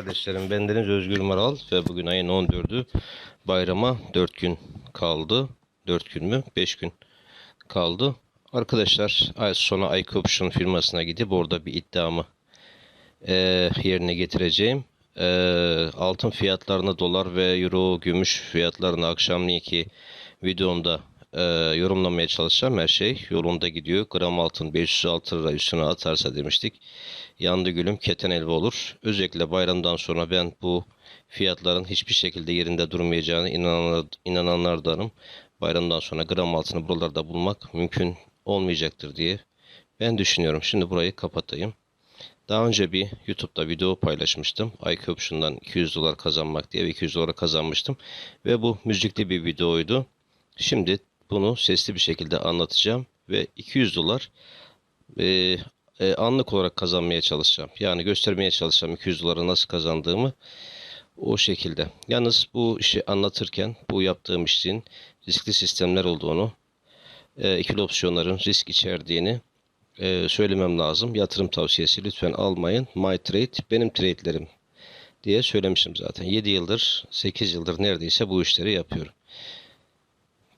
Kardeşlerim bendeniz Özgür Maral ve bugün ayın 14'ü bayrama 4 gün kaldı. 4 gün mü? 5 gün kaldı. Arkadaşlar ay sonra iCoption firmasına gidip orada bir iddiamı eee, yerine getireceğim. Eee, altın fiyatlarını dolar ve euro gümüş fiyatlarını akşamleyin videomda eee, yorumlamaya çalışacağım. Her şey yolunda gidiyor. Gram altın 506 lira üstüne atarsa demiştik. Yandı gülüm keten elva olur. Özellikle bayramdan sonra ben bu fiyatların hiçbir şekilde yerinde durmayacağını inananlar, inananlardanım. Bayramdan sonra gram altını buralarda bulmak mümkün olmayacaktır diye ben düşünüyorum. Şimdi burayı kapatayım. Daha önce bir YouTube'da video paylaşmıştım. iCoption'dan 200 dolar kazanmak diye ve 200 dolar kazanmıştım. Ve bu müzikli bir videoydu. Şimdi bunu sesli bir şekilde anlatacağım ve 200 dolar e, e, anlık olarak kazanmaya çalışacağım. Yani göstermeye çalışacağım 200 doları nasıl kazandığımı o şekilde. Yalnız bu işi anlatırken bu yaptığım işin riskli sistemler olduğunu, e, ikili opsiyonların risk içerdiğini e, söylemem lazım. Yatırım tavsiyesi lütfen almayın. My trade benim trade'lerim diye söylemişim zaten. 7 yıldır, 8 yıldır neredeyse bu işleri yapıyorum.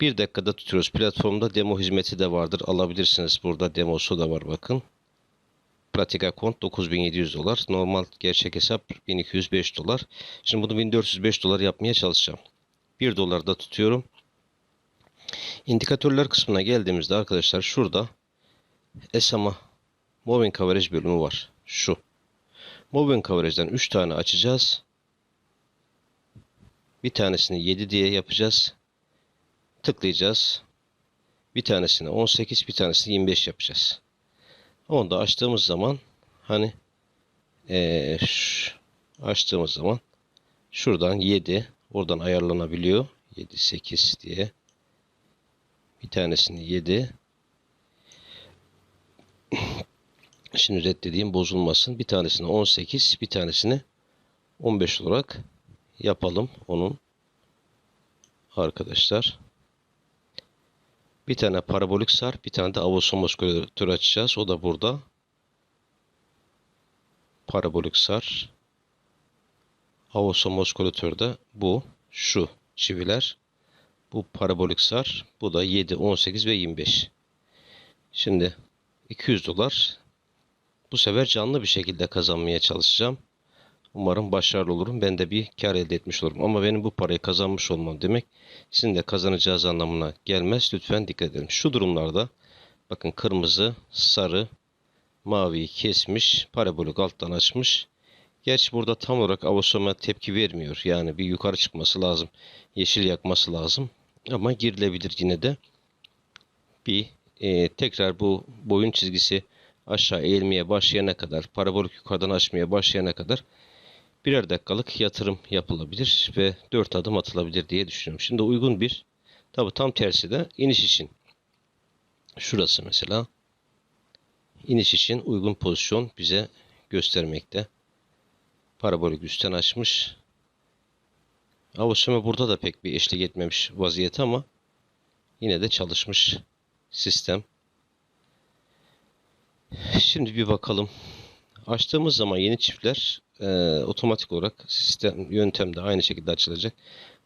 Bir dakikada tutuyoruz. Platformda demo hizmeti de vardır. Alabilirsiniz. Burada demosu da var bakın. Pratik akont 9700 dolar. Normal gerçek hesap 1205 dolar. Şimdi bunu 1405 dolar yapmaya çalışacağım. 1 dolar da tutuyorum. İndikatörler kısmına geldiğimizde arkadaşlar şurada SMA Moving Coverage bölümü var. Şu. Moving Coverage'den 3 tane açacağız. Bir tanesini 7 diye yapacağız. Tıklayacağız. Bir tanesini 18, bir tanesini 25 yapacağız. Onu da açtığımız zaman hani eee, ş- açtığımız zaman şuradan 7 oradan ayarlanabiliyor. 7 8 diye. Bir tanesini 7. Şimdi reddedeyim bozulmasın. Bir tanesini 18, bir tanesini 15 olarak yapalım onun arkadaşlar. Bir tane parabolik sar, bir tane de avosomoskülatör açacağız. O da burada. Parabolik sar. Avosomoskülatör de bu. Şu çiviler. Bu parabolik sar. Bu da 7, 18 ve 25. Şimdi 200 dolar. Bu sefer canlı bir şekilde kazanmaya çalışacağım. Umarım başarılı olurum. Ben de bir kar elde etmiş olurum. Ama benim bu parayı kazanmış olmam demek sizin de kazanacağız anlamına gelmez. Lütfen dikkat edin. Şu durumlarda bakın kırmızı, sarı, maviyi kesmiş, parabolik alttan açmış. Gerçi burada tam olarak avosoma tepki vermiyor. Yani bir yukarı çıkması lazım. Yeşil yakması lazım. Ama girilebilir yine de. Bir e, tekrar bu boyun çizgisi aşağı eğilmeye başlayana kadar, parabolik yukarıdan açmaya başlayana kadar birer dakikalık yatırım yapılabilir ve 4 adım atılabilir diye düşünüyorum. Şimdi uygun bir tabi tam tersi de iniş için. Şurası mesela iniş için uygun pozisyon bize göstermekte. Parabolik üstten açmış. Avusama burada da pek bir eşlik etmemiş vaziyeti ama yine de çalışmış sistem. Şimdi bir bakalım. Açtığımız zaman yeni çiftler e, otomatik olarak sistem yöntemde aynı şekilde açılacak.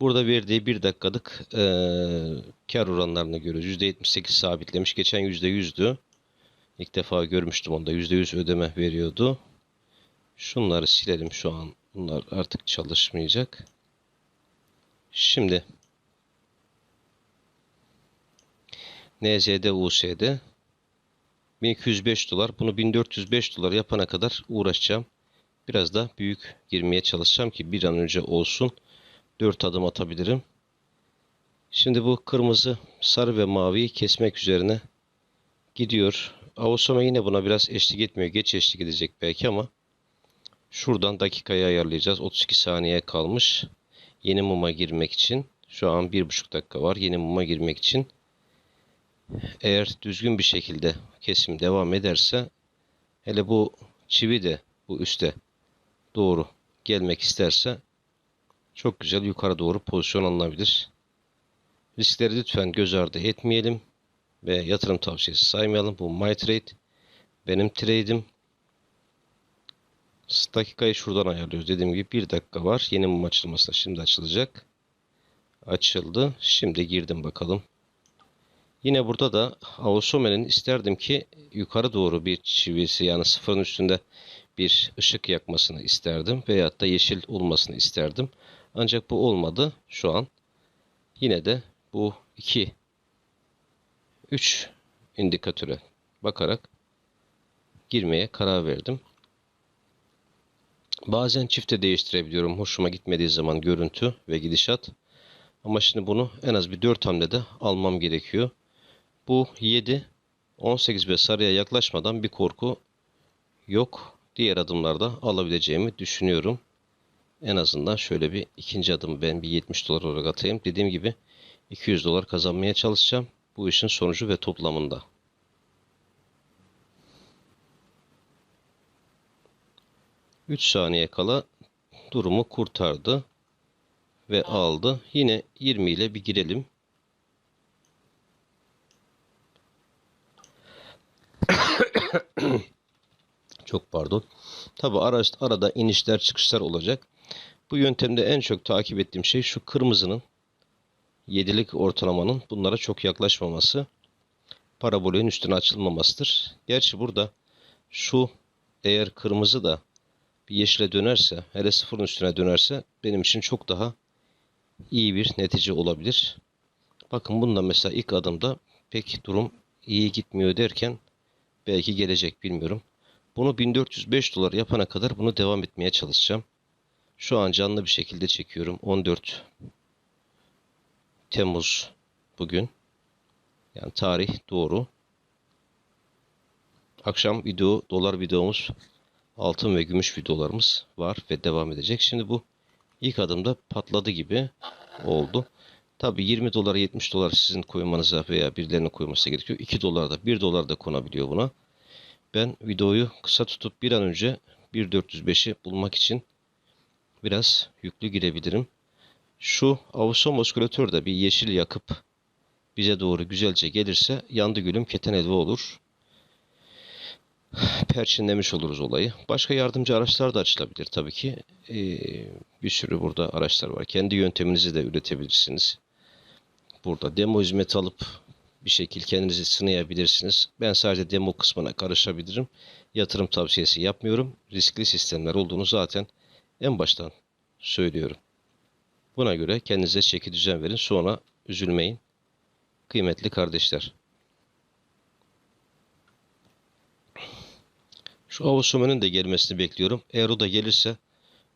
Burada verdiği bir dakikalık e, kar oranlarını görüyoruz. %78 sabitlemiş. Geçen %100'dü. İlk defa görmüştüm onda. %100 ödeme veriyordu. Şunları silelim şu an. Bunlar artık çalışmayacak. Şimdi NZD USD 1205 dolar. Bunu 1405 dolar yapana kadar uğraşacağım. Biraz da büyük girmeye çalışacağım ki bir an önce olsun. 4 adım atabilirim. Şimdi bu kırmızı, sarı ve maviyi kesmek üzerine gidiyor. Avusama yine buna biraz eşlik etmiyor. Geç eşlik edecek belki ama şuradan dakikayı ayarlayacağız. 32 saniye kalmış. Yeni muma girmek için. Şu an 1,5 dakika var. Yeni muma girmek için. Eğer düzgün bir şekilde kesim devam ederse hele bu çivi de bu üste doğru gelmek isterse çok güzel yukarı doğru pozisyon alınabilir. Riskleri lütfen göz ardı etmeyelim ve yatırım tavsiyesi saymayalım. Bu my trade benim trade'im. Dakikayı şuradan ayarlıyoruz. Dediğim gibi bir dakika var. Yeni mum açılmasına şimdi açılacak. Açıldı. Şimdi girdim bakalım. Yine burada da Ausome'nin isterdim ki yukarı doğru bir çivisi yani sıfırın üstünde bir ışık yakmasını isterdim. Veyahut da yeşil olmasını isterdim. Ancak bu olmadı şu an. Yine de bu iki 3 indikatöre bakarak girmeye karar verdim. Bazen çifte değiştirebiliyorum. Hoşuma gitmediği zaman görüntü ve gidişat. Ama şimdi bunu en az bir 4 hamlede almam gerekiyor. Bu 7, 18 ve sarıya yaklaşmadan bir korku yok. Diğer adımlarda alabileceğimi düşünüyorum. En azından şöyle bir ikinci adım ben bir 70 dolar olarak atayım. Dediğim gibi 200 dolar kazanmaya çalışacağım. Bu işin sonucu ve toplamında. Üç saniye kala durumu kurtardı ve aldı. Yine 20 ile bir girelim. Çok pardon. Tabi arada inişler çıkışlar olacak. Bu yöntemde en çok takip ettiğim şey şu kırmızının yedilik ortalamanın bunlara çok yaklaşmaması. Parabolün üstüne açılmamasıdır. Gerçi burada şu eğer kırmızı da bir yeşile dönerse hele sıfırın üstüne dönerse benim için çok daha iyi bir netice olabilir. Bakın bunda mesela ilk adımda pek durum iyi gitmiyor derken belki gelecek bilmiyorum. Bunu 1405 dolar yapana kadar bunu devam etmeye çalışacağım. Şu an canlı bir şekilde çekiyorum. 14 Temmuz bugün. Yani tarih doğru. Akşam video, dolar videomuz, altın ve gümüş videolarımız var ve devam edecek. Şimdi bu ilk adımda patladı gibi oldu. Tabi 20 dolar 70 dolar sizin koymanıza veya birilerinin koyması gerekiyor. 2 dolar da 1 dolar da konabiliyor buna. Ben videoyu kısa tutup bir an önce 1.405'i bulmak için biraz yüklü girebilirim. Şu avusom oskülatör de bir yeşil yakıp bize doğru güzelce gelirse yandı gülüm keten elva olur. Perçinlemiş oluruz olayı. Başka yardımcı araçlar da açılabilir tabii ki. Ee, bir sürü burada araçlar var. Kendi yönteminizi de üretebilirsiniz. Burada demo hizmeti alıp bir şekil kendinizi sınayabilirsiniz. Ben sadece demo kısmına karışabilirim. Yatırım tavsiyesi yapmıyorum. Riskli sistemler olduğunu zaten en baştan söylüyorum. Buna göre kendinize çeki düzen verin. Sonra üzülmeyin. Kıymetli kardeşler. Şu Avusuma'nın da gelmesini bekliyorum. Eğer o da gelirse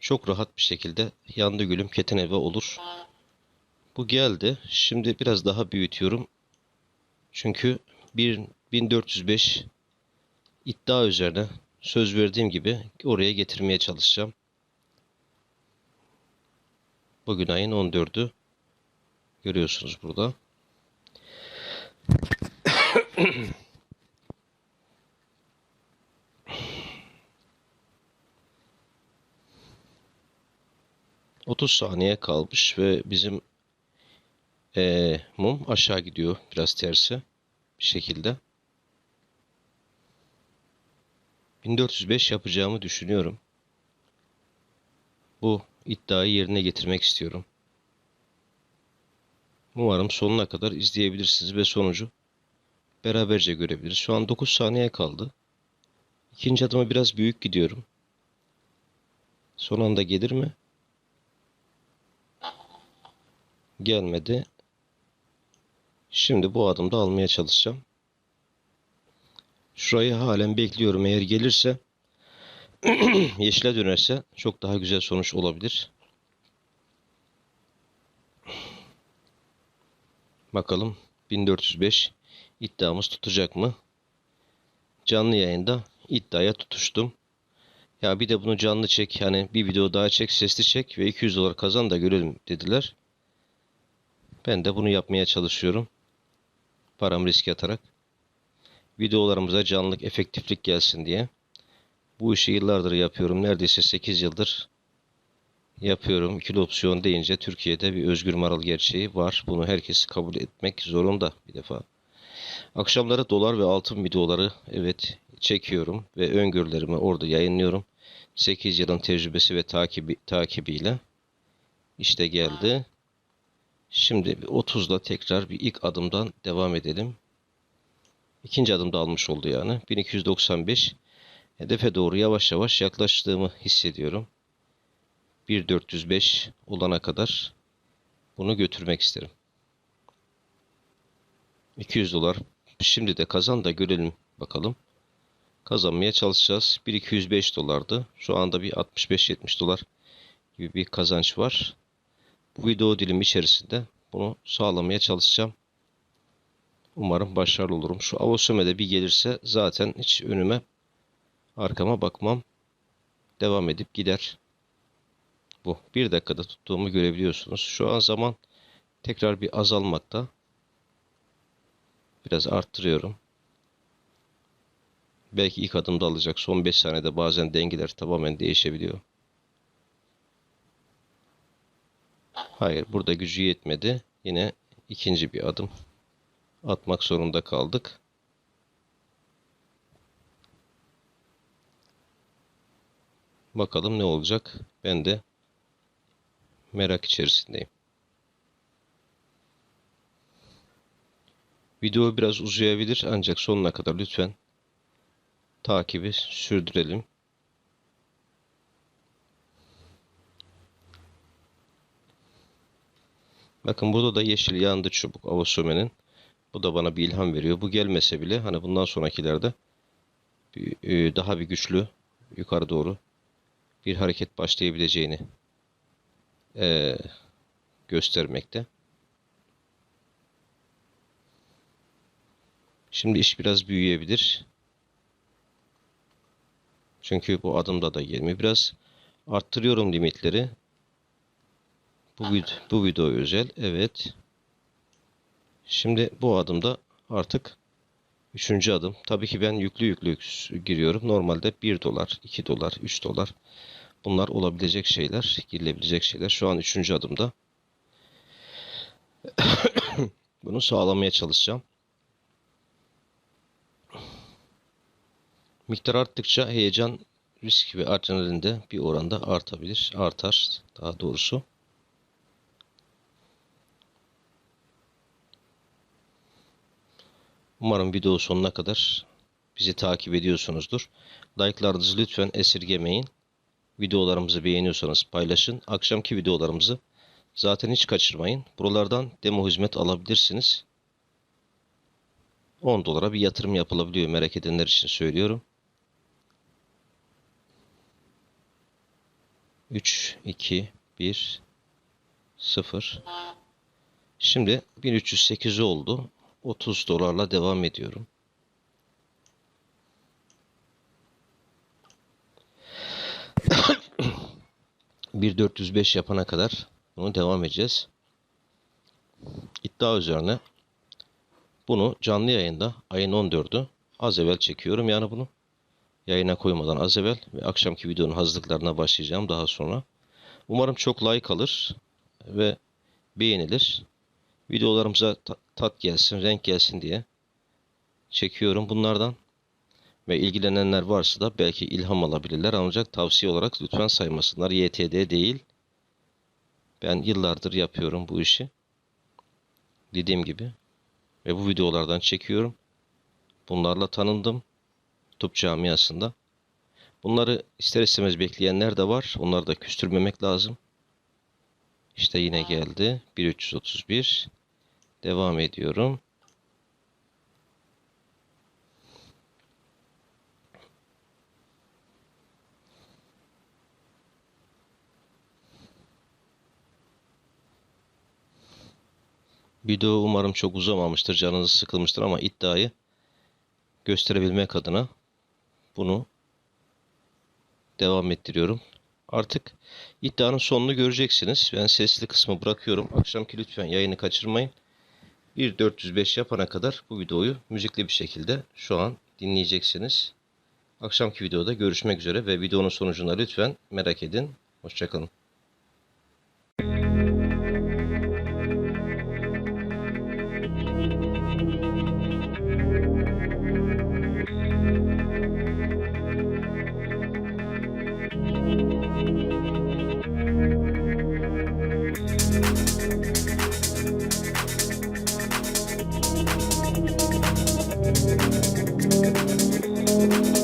çok rahat bir şekilde yandı gülüm keten eve olur. Bu geldi. Şimdi biraz daha büyütüyorum. Çünkü 1405 iddia üzerine söz verdiğim gibi oraya getirmeye çalışacağım. Bugün ayın 14'ü. Görüyorsunuz burada. Otuz saniye kalmış ve bizim ee, mum aşağı gidiyor biraz tersi bir şekilde. 1405 yapacağımı düşünüyorum. Bu iddiayı yerine getirmek istiyorum. Umarım sonuna kadar izleyebilirsiniz ve sonucu beraberce görebiliriz. Şu an 9 saniye kaldı. İkinci adıma biraz büyük gidiyorum. Son anda gelir mi? Gelmedi. Şimdi bu adımda almaya çalışacağım. Şurayı halen bekliyorum. Eğer gelirse yeşile dönerse çok daha güzel sonuç olabilir. Bakalım 1405 iddiamız tutacak mı? Canlı yayında iddiaya tutuştum. Ya bir de bunu canlı çek hani bir video daha çek sesli çek ve 200 dolar kazan da görelim dediler. Ben de bunu yapmaya çalışıyorum. Param riske atarak. Videolarımıza canlılık, efektiflik gelsin diye. Bu işi yıllardır yapıyorum. Neredeyse 8 yıldır yapıyorum. İkili opsiyon deyince Türkiye'de bir özgür maral gerçeği var. Bunu herkes kabul etmek zorunda bir defa. Akşamları dolar ve altın videoları evet çekiyorum ve öngörülerimi orada yayınlıyorum. 8 yılın tecrübesi ve takibi, takibiyle işte geldi. Şimdi bir 30'la tekrar bir ilk adımdan devam edelim. İkinci adımda almış oldu yani. 1295 hedefe doğru yavaş yavaş yaklaştığımı hissediyorum. 1405 olana kadar bunu götürmek isterim. 200 dolar şimdi de kazan da görelim bakalım. Kazanmaya çalışacağız. 1205 dolardı. Şu anda bir 65-70 dolar gibi bir kazanç var. Bu video dilim içerisinde bunu sağlamaya çalışacağım. Umarım başarılı olurum. Şu Avosome'de bir gelirse zaten hiç önüme arkama bakmam. Devam edip gider. Bu. Bir dakikada tuttuğumu görebiliyorsunuz. Şu an zaman tekrar bir azalmakta. Biraz arttırıyorum. Belki ilk adımda alacak. Son 5 saniyede bazen dengeler tamamen değişebiliyor. Hayır, burada gücü yetmedi. Yine ikinci bir adım atmak zorunda kaldık. Bakalım ne olacak? Ben de merak içerisindeyim. Video biraz uzayabilir ancak sonuna kadar lütfen takibi sürdürelim. Bakın burada da yeşil yandı çubuk Avosome'nin. Bu da bana bir ilham veriyor. Bu gelmese bile hani bundan sonrakilerde bir, e, daha bir güçlü yukarı doğru bir hareket başlayabileceğini e, göstermekte. Şimdi iş biraz büyüyebilir. Çünkü bu adımda da 20. Biraz arttırıyorum limitleri. Bu, vid bu video özel. Evet. Şimdi bu adımda artık üçüncü adım. Tabii ki ben yüklü yüklü giriyorum. Normalde 1 dolar, 2 dolar, 3 dolar. Bunlar olabilecek şeyler, girilebilecek şeyler. Şu an üçüncü adımda. Bunu sağlamaya çalışacağım. Miktar arttıkça heyecan, risk ve adrenalin de bir oranda artabilir. Artar daha doğrusu. Umarım video sonuna kadar bizi takip ediyorsunuzdur. Like'larınızı lütfen esirgemeyin. Videolarımızı beğeniyorsanız paylaşın. Akşamki videolarımızı zaten hiç kaçırmayın. Buralardan demo hizmet alabilirsiniz. 10 dolara bir yatırım yapılabiliyor merak edenler için söylüyorum. 3, 2, 1, 0. Şimdi 1308 oldu. 30 dolarla devam ediyorum. bir 405 yapana kadar bunu devam edeceğiz. İddia üzerine bunu canlı yayında ayın 14'ü az evvel çekiyorum yani bunu yayına koymadan az evvel ve akşamki videonun hazırlıklarına başlayacağım daha sonra. Umarım çok like alır ve beğenilir. Videolarımıza tat gelsin, renk gelsin diye çekiyorum bunlardan. Ve ilgilenenler varsa da belki ilham alabilirler. Ancak tavsiye olarak lütfen saymasınlar. YTD değil. Ben yıllardır yapıyorum bu işi. Dediğim gibi. Ve bu videolardan çekiyorum. Bunlarla tanındım. YouTube camiasında. Bunları ister istemez bekleyenler de var. Onları da küstürmemek lazım. İşte yine geldi. 1331. Devam ediyorum. Video umarım çok uzamamıştır, canınız sıkılmıştır ama iddiayı gösterebilmek adına bunu devam ettiriyorum. Artık iddianın sonunu göreceksiniz. Ben sesli kısmı bırakıyorum. Akşamki lütfen yayını kaçırmayın. 1.405 yapana kadar bu videoyu müzikli bir şekilde şu an dinleyeceksiniz. Akşamki videoda görüşmek üzere ve videonun sonucunda lütfen merak edin. Hoşçakalın. Podcast.